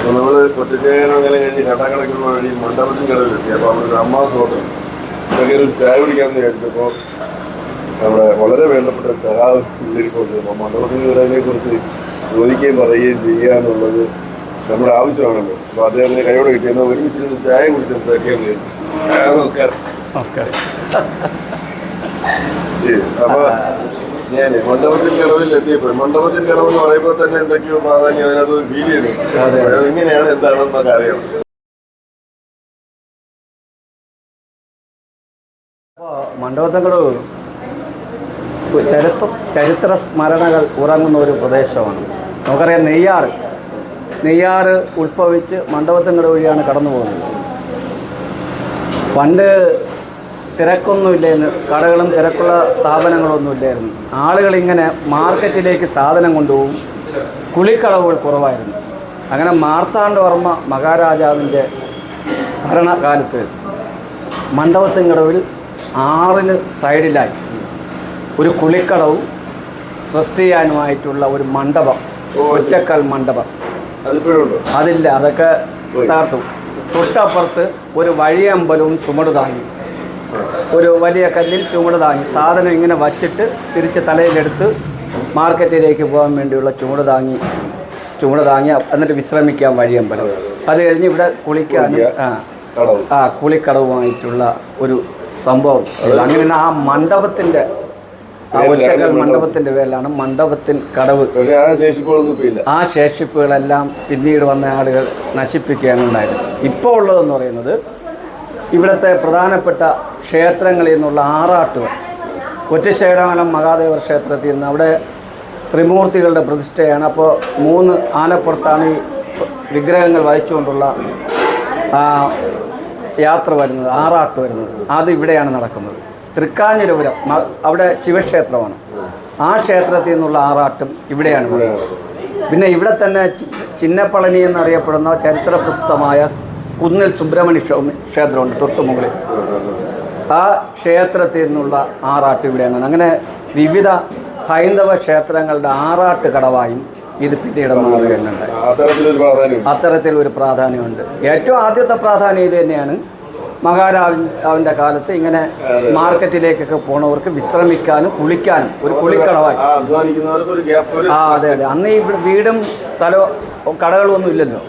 അപ്പോൾ നമ്മൾ കൊച്ചുചേനങ്ങനെ കഴിഞ്ഞ് കട്ടാക്കടയ്ക്കുള്ള വഴി മണ്ഡപത്തിൽ കടവിലെത്തി അപ്പോൾ അവിടെ ഒരു അമ്മാസ് ഹോട്ടൽ ഇതൊക്കെ ഒരു ചായ കുടിക്കാമെന്ന് വിചാരിച്ചപ്പോൾ നമ്മുടെ വളരെ വേണ്ടപ്പെട്ട ഒരു സഹാവ് ഇಲ್ಲಿരിപ്പുണ്ട് അപ്പോൾ മണ്ഡപത്തിൽ കടവിനെ കുറിച്ച് ചോദിക്കുകയും പറയുകയും ചെയ്യുക എന്നുള്ളത് നമ്മുടെ ആവശ്യമാണല്ലോ. അപ്പോൾ അദ്ദേഹം കൈയോടെ കിട്ടിയെന്ന് ഒരുമിച്ച് ചായ കുടിച്ച് സംസാരിക്കാൻ നമസ്കാരം. നമസ്കാരം. ശരി. ഞാൻ മണ്ഡപത്തിൽ കിടവിൽ എത്തിയപ്പോൾ മണ്ഡപത്തിന്റെ കിടവ് എന്ന് പറയുമ്പോൾ തന്നെ എന്തൊക്കെയോ പ്രാധാന്യം അതിനകത്ത് ഫീൽ ചെയ്യുന്നു എങ്ങനെയാണ് എന്താണെന്നൊക്കെ അറിയാം മണ്ഡപത്തങ്കടവ് ചരിത്ര ചരിത്ര സ്മരണകൾ ഉറങ്ങുന്ന ഒരു പ്രദേശമാണ്. നമുക്കറിയാം നെയ്യാർ. നെയ്യാർ ഉത്ഭവിച്ച് മണ്ഡപത്തങ്കട വഴിയാണ് കടന്നു പോകുന്നത് പണ്ട് തിരക്കൊന്നുമില്ലായിരുന്നു കടകളും തിരക്കുള്ള സ്ഥാപനങ്ങളൊന്നുമില്ലായിരുന്നു ആളുകൾ ഇങ്ങനെ മാർക്കറ്റിലേക്ക് സാധനം കൊണ്ടുപോകും. കുളിക്കടവുകൾ കുറവായിരുന്നു. അങ്ങനെ മാർത്താണ്ഡവർമ്മ മഹാരാജാവിന്റെ ഭരണകാലത്ത് മണ്ഡപത്തിൻകടവിൽ ആറിന് സൈഡിലായി. ഒരു കുളിക്കടവും റെസ്റ്റ് ചെയ്യാനുമായിട്ടുള്ള ഒരു മണ്ഡപം ഒറ്റക്കൽ മണ്ഡപം. അതില്ല അതൊക്കെ തൊട്ടപ്പുറത്ത് ഒരു വഴിയമ്പലവും ചുമട് താങ്ങി ഒരു വലിയ കല്ലിൽ ചുമട് താങ്ങി സാധനം ഇങ്ങനെ വച്ചിട്ട് തിരിച്ച് തലയിലെടുത്ത് മാർക്കറ്റിലേക്ക് പോകാൻ വേണ്ടിയുള്ള ചുമട് താങ്ങി ചുമട് താങ്ങി എന്നിട്ട് വിശ്രമിക്കാൻ വഴിയമ്പലം അത് കഴിഞ്ഞ് ഇവിടെ കുളിക്കാനും ആ കടവ്. ആ കുളിക്കടവുമായിട്ടുള്ള ഒരു സംഭവം. അങ്ങനെ ആ ഒറ്റക്കൽ മണ്ഡപത്തിന്റെ പേരിലാണ് മണ്ഡപത്തിൽ കടവ്. ആ ശേഷിപ്പുകളെല്ലാം പിന്നീട് വന്ന ആളുകൾ നശിപ്പിക്കുകയാണ് ഉണ്ടായത്. ഇപ്പോൾ ഉള്ളതെന്ന് പറയുന്നത് ഇവിടുത്തെ പ്രധാനപ്പെട്ട ക്ഷേത്രങ്ങളിൽ നിന്നുള്ള ആറാട്ടുകൾ ഒറ്റശേഖരമലം മഹാദേവ ക്ഷേത്രത്തിൽ നിന്ന് അവിടെ ത്രിമൂർത്തികളുടെ പ്രതിഷ്ഠയാണ്. അപ്പോൾ മൂന്ന് ആനപ്പുറത്താണ് ഈ വിഗ്രഹങ്ങൾ വഹിച്ചുകൊണ്ടുള്ള യാത്ര വരുന്നത് ആറാട്ട് വരുന്നത്. അത് ഇവിടെയാണ് നടക്കുന്നത്. തൃക്കാഞ്ഞിരപുരം അവിടെ ശിവക്ഷേത്രമാണ്. ആ ക്ഷേത്രത്തിൽ നിന്നുള്ള ആറാട്ടും ഇവിടെയാണ് പിന്നെ ഇവിടെ തന്നെ ചിന്നപ്പളനി എന്നറിയപ്പെടുന്ന ചരിത്ര പ്രസിദ്ധമായ കുന്നിൽ സുബ്രഹ്മണ്യ സ്വാമി ക്ഷേത്രമുണ്ട് തൊട്ടുമുകളിൽ ആ ക്ഷേത്രത്തിൽ നിന്നുള്ള ആറാട്ട് ഇവിടെയാണ്. അങ്ങനെ വിവിധ ഹൈന്ദവ ക്ഷേത്രങ്ങളുടെ ആറാട്ട് കടവായും ഇത് പിന്നീട് മാറുകയുണ്ടായി അത്തരത്തിൽ ഒരു പ്രാധാന്യമുണ്ട്. ഏറ്റവും ആദ്യത്തെ പ്രാധാന്യം ഇത് തന്നെയാണ്. മഹാരാജാവിന്റെ കാലത്ത് ഇങ്ങനെ മാർക്കറ്റിലേക്കൊക്കെ പോണവർക്ക് വിശ്രമിക്കാനും കുളിക്കാനും ഒരു കുളിക്കടവായി. ആ അതെ അതെ. അന്ന് ഈ വീടും സ്ഥലവും കടകളും ഒന്നും ഇല്ലല്ലോ.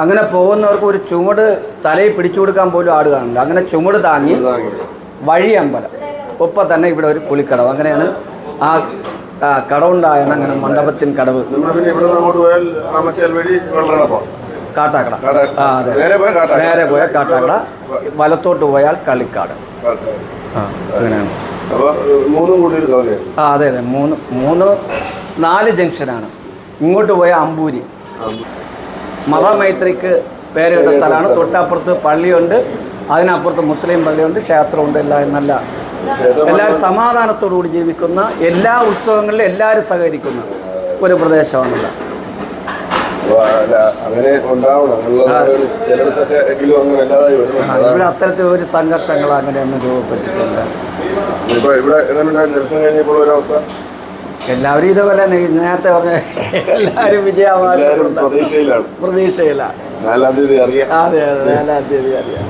അങ്ങനെ പോകുന്നവർക്ക് ഒരു ചുമട് തലയിൽ പിടിച്ചു കൊടുക്കാൻ പോലും ആട് കാണില്ല അങ്ങനെ ചുമട് താങ്ങി. വഴി അമ്പലം. ഒപ്പം തന്നെ ഇവിടെ ഒരു കുളിക്കടവ് അങ്ങനെയാണ് ആ കടവുണ്ടായാണ് അങ്ങനെ മണ്ഡപത്തിൻ കടവ്. കാട്ടാക്കട. ആ അതെ. നേരെ പോയാൽ കാട്ടാക്കട. വലത്തോട്ട് പോയാൽ കളിക്കാട്. ആ അങ്ങനെയാണ്. ആ അതെ അതെ. മൂന്ന് മൂന്ന് നാല് ജംഗ്ഷനാണ്. ഇങ്ങോട്ട് പോയാൽ അമ്പൂരി. മതമൈത്രിക്ക് പേരുകേട്ട സ്ഥലമാണ്. തൊട്ടപ്പുറത്ത് പള്ളിയുണ്ട്. അതിനപ്പുറത്ത് മുസ്ലിം പള്ളിയുണ്ട്. ക്ഷേത്രമുണ്ട്. എല്ലാം നല്ല എല്ലാവരും സമാധാനത്തോടുകൂടി ജീവിക്കുന്ന എല്ലാ ഉത്സവങ്ങളിലും എല്ലാവരും സഹകരിക്കുന്ന ഒരു ആ, ഇവിടെ അത്തരത്തിൽ ഒരു സംഘർഷങ്ങൾ അങ്ങനെയൊന്നും രൂപപ്പെട്ടിട്ടില്ല. ഇവിടെ എല്ലാവരും ഇതുപോലെ തന്നെ നേരത്തെ പറഞ്ഞ എല്ലാവരും വിജയമാകും പ്രതീക്ഷയിലാണ്. പ്രതീക്ഷയിലാണ്. നാലാം തീയതി അറിയാം. അതെ അതെ നാലാം തീയതി അറിയാം.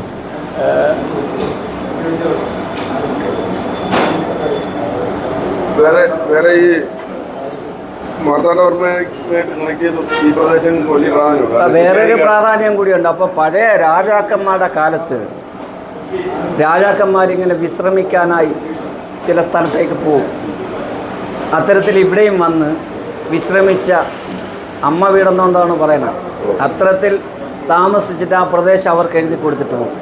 വേറെ വേറെ ഈ വേറൊരു പ്രാധാന്യം കൂടിയുണ്ട് അപ്പോൾ പഴയ രാജാക്കന്മാരുടെ കാലത്ത് രാജാക്കന്മാരിങ്ങനെ വിശ്രമിക്കാനായി ചില സ്ഥലത്തേക്ക് പോകും. അത്തരത്തിൽ ഇവിടെയും വന്ന് വിശ്രമിച്ച അമ്മ വീടെന്നുകൊണ്ടാണ് പറയുന്നത്. അത്തരത്തിൽ താമസിച്ചിട്ട് ആ പ്രദേശം അവർക്ക് എഴുതി കൊടുത്തിട്ട് പോകും.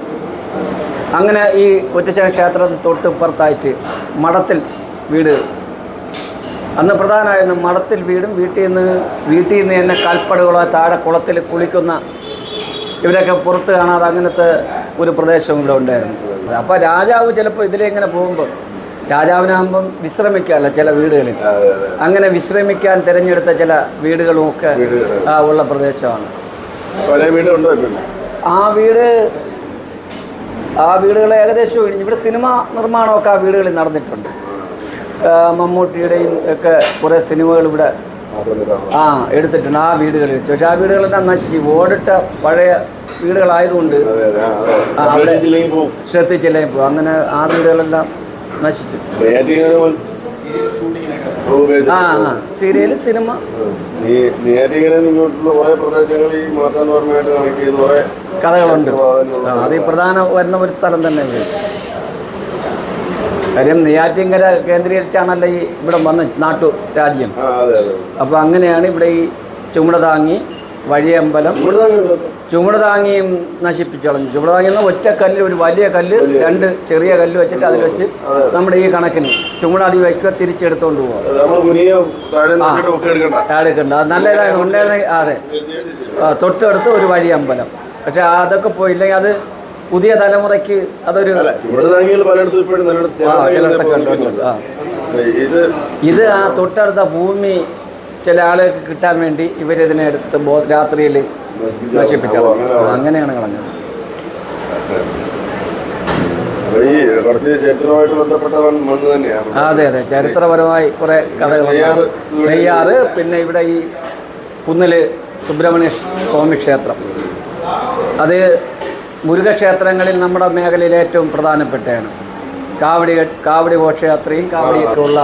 അങ്ങനെ ഈ ഒറ്റശേഖര ക്ഷേത്രത്തിൽ തൊട്ടിപ്പുറത്തായിട്ട് മഠത്തിൽ വീട്. അന്ന് പ്രധാനമായിരുന്നു മഠത്തിൽ വീടും വീട്ടിൽ നിന്ന് വീട്ടിൽ നിന്ന് തന്നെ കൽപ്പടകളോ താഴെ കുളത്തിൽ കുളിക്കുന്ന ഇവരൊക്കെ പുറത്ത് കാണാതെ അങ്ങനത്തെ ഒരു പ്രദേശം ഇവിടെ ഉണ്ടായിരുന്നു. അപ്പോൾ രാജാവ് ചിലപ്പോൾ ഇതിലെ ഇങ്ങനെ പോകുമ്പോൾ രാജാവിനാകുമ്പം വിശ്രമിക്കാമല്ലോ ചില വീടുകളിൽ. അങ്ങനെ വിശ്രമിക്കാൻ തിരഞ്ഞെടുത്ത ചില വീടുകളും ഒക്കെ ഉള്ള പ്രദേശമാണ്. ആ വീട് ആ വീടുകൾ ഏകദേശം ഇവിടെ സിനിമ നിർമ്മാണമൊക്കെ ആ വീടുകളിൽ നടന്നിട്ടുണ്ട്. മമ്മൂട്ടിയുടെയും ഒക്കെ കുറേ സിനിമകൾ ഇവിടെ ആ എടുത്തിട്ടുണ്ട് ആ വീടുകളിൽ വെച്ച്. പക്ഷെ ആ വീടുകളെല്ലാം നശിച്ചു. ഓടിട്ട പഴയ വീടുകളായതുകൊണ്ട് ശ്രദ്ധിച്ചില്ലെങ്കിൽ പോകും അങ്ങനെ ആ വീടുകളെല്ലാം നശിച്ചു. ആ ആ. Serial cinema. കഥകളുണ്ട്. അത് പ്രധാന വരുന്ന ഒരു സ്ഥലം തന്നെ ഇവിടെ കാര്യം നെയ്യാറ്റിങ്കര കേന്ദ്രീകരിച്ചാണല്ലോ ഈ ഇവിടെ വന്ന നാട്ടു രാജ്യം. അപ്പോൾ അങ്ങനെയാണ് ഇവിടെ ഈ ചുമടതാങ്ങി വഴിയമ്പലം ഇവിടെ താങ്ങിയും നശിപ്പിച്ചു കളഞ്ഞു. ചുമട് താങ്ങിയെന്ന ഒറ്റ കല്ല് ഒരു വലിയ കല്ല് രണ്ട് ചെറിയ കല്ല് വെച്ചിട്ട് അതിൽ വെച്ച് നമ്മുടെ ഈ കണക്കിന് വയ്ക്കുക തിരിച്ചെടുത്തോണ്ട് പോവാം അത് കുനിയ താഴെ നോക്കിയിട്ട് എടുക്കണ്ട. നല്ല ഇതായി ഉണ്ടായിരുന്ന അതെ. തൊട്ടടുത്ത് ഒരു വഴി അമ്പലം. പക്ഷെ അതൊക്കെ പോയില്ലെങ്കിൽ അത് പുതിയ തലമുറയ്ക്ക് അതൊരു ഉണ്ട്. ഇത് ആ തൊട്ടടുത്ത ഭൂമി ചില ആളുകൾക്ക് കിട്ടാൻ വേണ്ടി ഇവരിതിനെ എടുത്ത് ബോ- രാത്രിയിൽ നശിപ്പിച്ചു ഓ, അങ്ങനെയാണ് കളഞ്ഞത്. അതെ അതെ. ചരിത്രപരമായി കുറെ കഥകൾ നെയ്യാറ് പിന്നെ ഇവിടെ ഈ കുന്നിൽ സുബ്രഹ്മണ്യ സ്വാമി ക്ഷേത്രം. അത് മുരുകക്ഷേത്രങ്ങളിൽ നമ്മുടെ മേഖലയിൽ ഏറ്റവും പ്രധാനപ്പെട്ടതാണ് കാവടി കാവടി ഘോഷയാത്രയും കാവടിയൊക്കെ ഉള്ള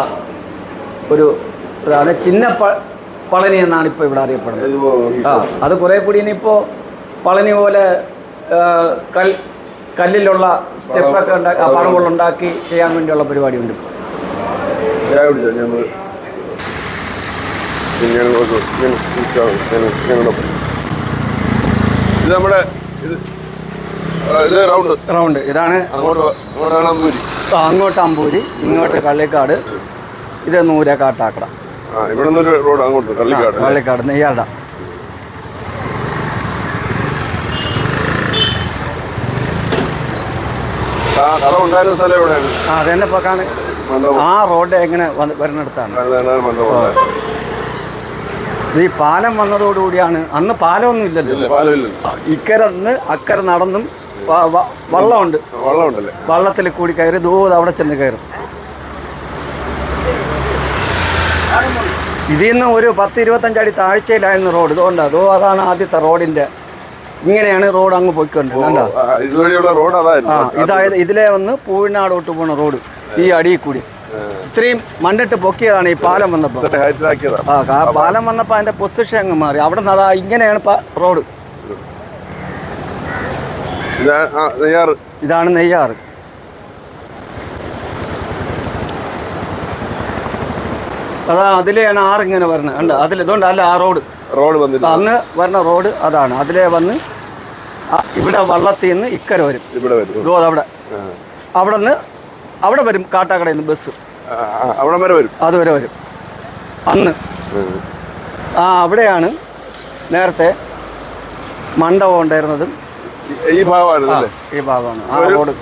ഒരു ഇതാണ്. ചിന്ന പ- പളനി എന്നാണ് ഇപ്പോൾ ഇവിടെ അറിയപ്പെടുന്നത്. ആ അത് കുറേ കൂടി ഇനിയിപ്പോൾ പളനി പോലെ കൽ കല്ലിലുള്ള സ്റ്റെപ്പൊക്കെ ഉണ്ടാക്കി ആ പടവുകളുണ്ടാക്കി ചെയ്യാൻ വേണ്ടിയുള്ള പരിപാടിയുണ്ട് ഉണ്ട്. ഇത് നമ്മുടെ റൗണ്ട്. റൗണ്ട്. ഇതാണ് അങ്ങോട്ട് അമ്പൂരി. ഇങ്ങോട്ട് കള്ളിക്കാട്. ഇത് നൂര കാട്ടാക്കട ഇവിടെ നിന്നൊരു റോഡ് അങ്ങോട്ട് കള്ളിക്കാട് കള്ളിക്കാട് നെയ്യാട ആ അതെന്നെ ആ റോഡ് എങ്ങനെ വരുന്നിടത്താണ്. ഈ പാലം വന്നതോടുകൂടിയാണ് അന്ന് പാലമൊന്നും ഇല്ലല്ലോ. ഇല്ല പാലമില്ല ഇക്കരെ നിന്ന് അക്കരെ നടന്നും വള്ളമുണ്ട്. വള്ളമുണ്ടല്ലേ? വള്ളത്തിൽ കൂടി കയറി ദൂത് അവിടെ ചെന്ന് കയറും. ഇതിൽ നിന്ന് ഒരു പത്ത് ഇരുപത്തഞ്ചടി താഴ്ചയിലായിരുന്നു റോഡ്. ഇതുകൊണ്ട് അതോ അതാണ് ആദ്യത്തെ റോഡിന്റെ ഇങ്ങനെയാണ് റോഡ് അങ്ങ് പോയിക്കൊണ്ടിരുന്നത് റോഡ് ആ അതായിരുന്നു ഇതായത് ഇതിലേ വന്ന് പൂവിനാടോട്ട് പോണ റോഡ് ഈ അടിയിൽ കൂടി. ഇത്രയും മണ്ണിട്ട് പൊക്കിയതാണ് ഈ പാലം വന്നപ്പോൾ ആ പാലം വന്നപ്പോൾ അതിന്റെ പൊസിഷൻ അങ്ങ് മാറി. അവിടെ നിന്ന് അതാ ഇങ്ങനെയാണ് റോഡ്. ഇതാണ് നെയ്യാറ്. അതാ അതിലെയാണ് ഇങ്ങനെ വരുന്നത് ഉണ്ട് അതിൽ ഇതുകൊണ്ട് അല്ല ആ റോഡ്. റോഡ് വന്നിട്ട്. അന്ന് വരുന്ന റോഡ് അതാണ്. അതിലെ വന്ന് ആ ഇവിടെ വള്ളത്തിൽ നിന്ന് ഇക്കര വരും. ഇവിടെ വരും. ഇതോ അവിടെ. അവിടെ നിന്ന് അവിടെ വരും കാട്ടാക്കടയിൽ നിന്ന് ബസ് അവിടം വരെ വരും. അതുവരെ വരും അന്ന്. ആ. അവിടെയാണ് നേരത്തെ മണ്ഡപം ഉണ്ടായിരുന്നതും. ഈ- ഈ ഭാഗമാണ് ഈ ഭാഗമാണ്. ആ റോഡ്.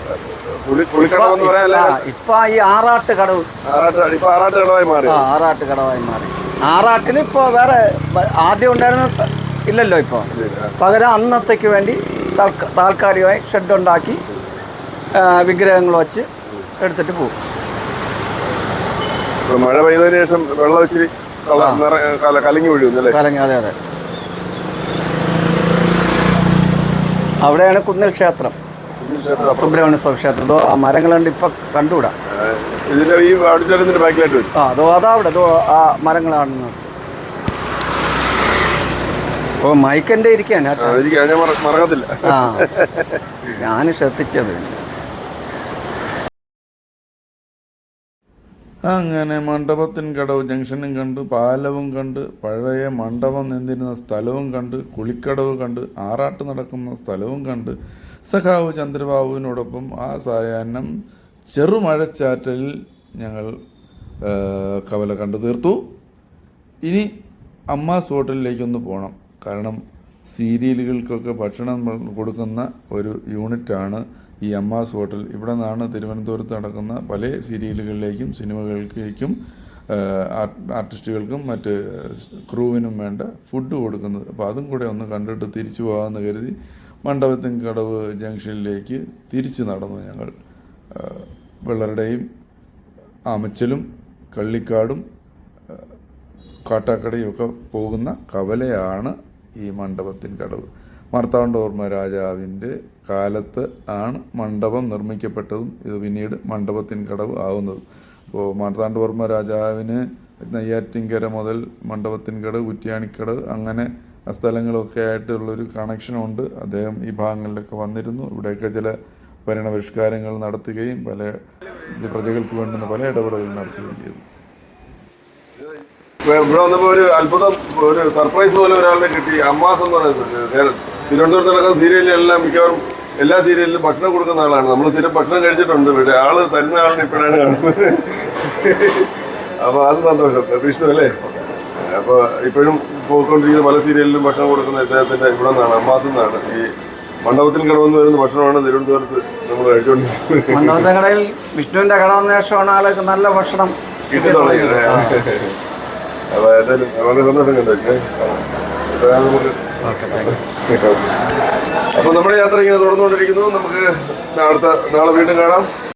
ഇപ്പൊ ഈ ആറാട്ട് കടവ് ആറാട്ട് കടവായി മാറി. ആറാട്ട് കടവായി മാറി. ആറാട്ടിൽ ഇപ്പൊ വേറെ ആദ്യം ഉണ്ടായിരുന്ന ഇല്ലല്ലോ ഇപ്പൊ. പകരം അന്നത്തേക്ക് വേണ്ടി താൽക്ക- താൽക്കാലികമായി ഷെഡ് ഉണ്ടാക്കി വിഗ്രഹങ്ങൾ വെച്ച് എടുത്തിട്ട് പോകും. മഴ പെയ്തതിനു ശേഷം വെള്ളം കല- കലങ്ങി കലങ്ങി അതെ അതെ. അവിടെയാണ് കുന്നിൽ ക്ഷേത്രം. സുബ്രഹ്മണ്യ സ്വാമി ക്ഷേത്രം. അതോ ആ മരങ്ങളുണ്ട് ഇപ്പൊ കണ്ടുകൂടാ ഇതിന്റെ ഈ അടിച്ചാലത്തിന്റെ ബാക്കിലായിട്ട് വരും. ആ അതോ അതാ അവിടെ. അതോ ആ മരങ്ങൾ കാണുന്നത് ഓ മൈക്കന്റെ ഇരിക്കാൻ ഞാൻ മറക്കത്തില്ല. ആ ഞാൻ ശ്രദ്ധിച്ചത് അങ്ങനെ മണ്ഡപത്തിൻ കടവ് ജംഗ്ഷനും കണ്ട് പാലവും കണ്ട് പഴയ മണ്ഡപം നിന്നിരുന്ന സ്ഥലവും കണ്ട് കുളിക്കടവ് കണ്ട് ആറാട്ട് നടക്കുന്ന സ്ഥലവും കണ്ട് സഖാവ് ചന്ദ്രബാബുവിനോടൊപ്പം ആ സായാഹ്നം ചെറുമഴച്ചാറ്റലിൽ ഞങ്ങൾ കവല കണ്ടു തീർത്തു. ഇനി അമ്മാസ് ഹോട്ടലിലേക്കൊന്ന് പോകണം കാരണം സീരിയലുകൾക്കൊക്കെ ഭക്ഷണം കൊടുക്കുന്ന ഒരു യൂണിറ്റാണ് ഈ അമ്മാസ് ഹോട്ടൽ. ഇവിടെ നിന്നാണ് തിരുവനന്തപുരത്ത് നടക്കുന്ന പല സീരിയലുകളിലേക്കും സിനിമകളിലേക്കും ആർട്ടിസ്റ്റുകൾക്കും മറ്റ് ക്രൂവിനും വേണ്ട ഫുഡ് കൊടുക്കുന്നത്. അപ്പോൾ അതും കൂടെ ഒന്ന് കണ്ടിട്ട് തിരിച്ചു പോകാമെന്ന് കരുതി മണ്ഡപത്തിൻ കടവ് ജംഗ്ഷനിലേക്ക് തിരിച്ചു നടന്നു ഞങ്ങൾ വെള്ളരുടെയും ആമച്ചലും കള്ളിക്കാടും കാട്ടാക്കടയും ഒക്കെ പോകുന്ന കവലയാണ് ഈ മണ്ഡപത്തിൻ കടവ്. മാർത്താണ്ഡവർമ്മ രാജാവിന്റെ കാലത്ത് ആണ് മണ്ഡപം നിർമ്മിക്കപ്പെട്ടതും ഇത് പിന്നീട് മണ്ഡപത്തിൻ കടവ് ആവുന്നതും. അപ്പോൾ മാർത്താണ്ഡവർമ്മ രാജാവിന് നെയ്യാറ്റിൻകര മുതൽ മണ്ഡപത്തിൻ കടവ് കുറ്റിയാണിക്കടവ് അങ്ങനെ സ്ഥലങ്ങളൊക്കെ ആയിട്ടുള്ളൊരു കണക്ഷനുണ്ട് അദ്ദേഹം ഈ ഭാഗങ്ങളിലൊക്കെ വന്നിരുന്നു. ഇവിടെയൊക്കെ ചില ഭരണപരിഷ്കാരങ്ങൾ നടത്തുകയും പല പ്രജകൾക്ക് വേണ്ടുന്ന പല ഇടപെടലുകൾ നടത്തുകയും ചെയ്തു. ഇവിടെ വന്നപ്പോൾ ഒരു അത്ഭുതം ഒരു സർപ്രൈസ് പോലെ ഒരാളിനെ കിട്ടി. അമ്മാസ് എന്ന് പറയുന്നത് തിരുവനന്തപുരത്ത് നടക്കുന്ന സീരിയലിലെല്ലാം മിക്കവാറും എല്ലാ സീരിയലിലും ഭക്ഷണം കൊടുക്കുന്ന ആളാണ്. നമ്മൾ സ്ഥിരം ഭക്ഷണം കഴിച്ചിട്ടുണ്ട് ഇവിടെ. ആൾ തരുന്ന ആളിനെ ഇപ്പോഴാണ് കാണുന്നത്. അപ്പൊ അത് സന്തോഷം. വിഷ്ണു അല്ലേ അപ്പൊ ഇപ്പോഴും പോയിക്കൊണ്ടിരിക്കുന്ന പല സീരിയലിലും ഭക്ഷണം കൊടുക്കുന്ന ഇദ്ദേഹത്തിന്റെ ഇവിടെ നിന്നാണ് അമ്മാസിൽ നിന്നാണ് ഈ മണ്ഡപത്തിൽ കടവന്ന് വരുന്ന ഭക്ഷണമാണ് തിരുവനന്തപുരത്ത് നമ്മൾ കഴിച്ചുകൊണ്ടിരിക്കുന്നത്. മണ്ഡപത്തെ കടയിൽ വിഷ്ണുവിന്റെ കട വന്ന ശേഷമാണ് ആൾക്ക് നല്ല ഭക്ഷണം കിട്ടി തുടങ്ങിയത്. അപ്പൊ ഏതായാലും വളരെ സന്തോഷം കണ്ടു. നമുക്ക് അപ്പോൾ നമ്മുടെ യാത്ര ഇങ്ങനെ തുടർന്നുകൊണ്ടിരിക്കുന്നു. നമുക്ക് അടുത്ത നാളെ വീണ്ടും കാണാം.